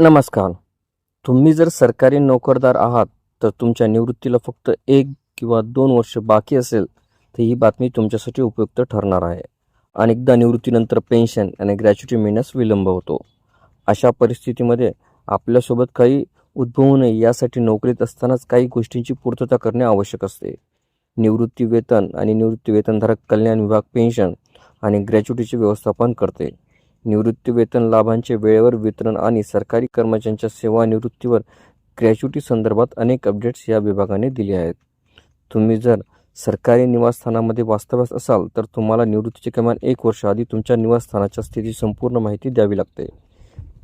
नमस्कार. तुम्ही जर सरकारी नोकरदार आहात तर तुमच्या निवृत्तीला फक्त एक किंवा दोन वर्ष बाकी असेल तर ही बातमी तुमच्यासाठी उपयुक्त ठरणार आहे. अनेकदा निवृत्तीनंतर पेन्शन आणि ग्रॅच्युटी मिळण्यास विलंब होतो. अशा परिस्थितीमध्ये आपल्यासोबत काही उद्भवू नये यासाठी नोकरीत असतानाच काही गोष्टींची पूर्तता करणे आवश्यक असते. निवृत्ती वेतन आणि निवृत्ती वेतनधारक कल्याण विभाग पेन्शन आणि ग्रॅच्युटीचे व्यवस्थापन करते. निवृत्ती वेतन लाभांचे वेळेवर वितरण आणि सरकारी कर्मचाऱ्यांच्या सेवानिवृत्तीवर ग्रॅच्युटी संदर्भात अनेक अपडेट्स या विभागाने दिले आहेत. तुम्ही जर सरकारी निवासस्थानामध्ये वास्तव्यास असाल तर तुम्हाला निवृत्तीचे किमान एक वर्ष आधी तुमच्या निवासस्थानाच्या स्थितीची संपूर्ण माहिती द्यावी लागते.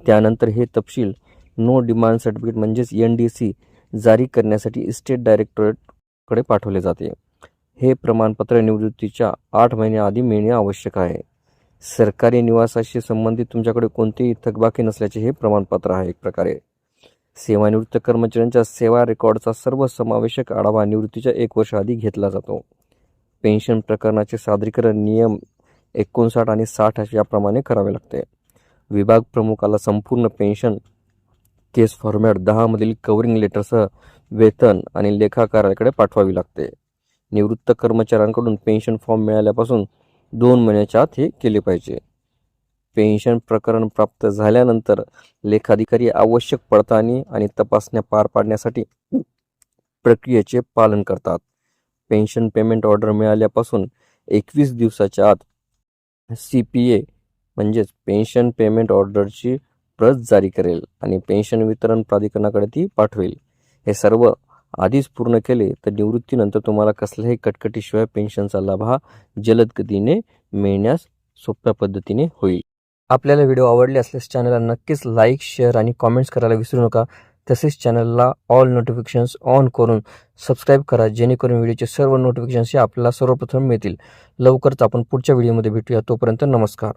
त्यानंतर हे तपशील नो डिमांड सर्टिफिकेट म्हणजेच एन डी सी जारी करण्यासाठी इस्टेट डायरेक्टोरेटकडे पाठवले जाते. हे प्रमाणपत्र निवृत्तीच्या आठ महिन्याआधी मिळणे आवश्यक आहे. सरकारी निवासाशी संबंधित तुमच्याकडे कोणतीही थकबाकी नसल्याचे हे प्रमाणपत्र आहे एक प्रकारे. सेवानिवृत्त कर्मचाऱ्यांच्या सेवा रेकॉर्डचा सर्व समावेशक आढावा निवृत्तीच्या एक वर्ष आधी घेतला जातो. पेन्शन प्रकरणाचे सादरीकरण नियम एकोणसाठ आणि साठ याप्रमाणे करावे लागते. विभाग प्रमुखाला संपूर्ण पेन्शन केस फॉर्मॅट दहामधील कवरिंग लेटरसह वेतन आणि लेखाकाराकडे पाठवावी लागते. निवृत्त कर्मचाऱ्यांकडून पेन्शन फॉर्म मिळाल्यापासून दोन महिन्याच्या आत हे केले पाहिजे. पेन्शन प्रकरण प्राप्त झाल्यानंतर लेखाधिकारी आवश्यक पडताळणी आणि तपासण्या पार पाडण्यासाठी प्रक्रियेचे पालन करतात. पेन्शन पेमेंट ऑर्डर मिळाल्यापासून एकवीस दिवसाच्या आत सी पी ए म्हणजेच पेन्शन पेमेंट ऑर्डरची प्रत जारी करेल आणि पेन्शन वितरण प्राधिकरणाकडे ती पाठवेल. हे सर्व आधीच पूर्ण केले तर निवृत्तीनंतर तुम्हाला कसल्याही कटकटीशिवाय पेन्शनचा लाभ हा जलद गतीने मिळण्यास सोप्या पद्धतीने होईल. आपल्याला व्हिडिओ आवडले असल्यास चॅनलला नक्कीच लाईक शेअर आणि कॉमेंट्स करायला विसरू नका. तसेच चॅनलला ऑल नोटिफिकेशन्स ऑन करून सबस्क्राईब करा जेणेकरून व्हिडिओचे सर्व नोटिफिकेशन्स हे आपल्याला सर्वप्रथम मिळतील. लवकरच आपण पुढच्या व्हिडिओमध्ये भेटूया. तोपर्यंत नमस्कार.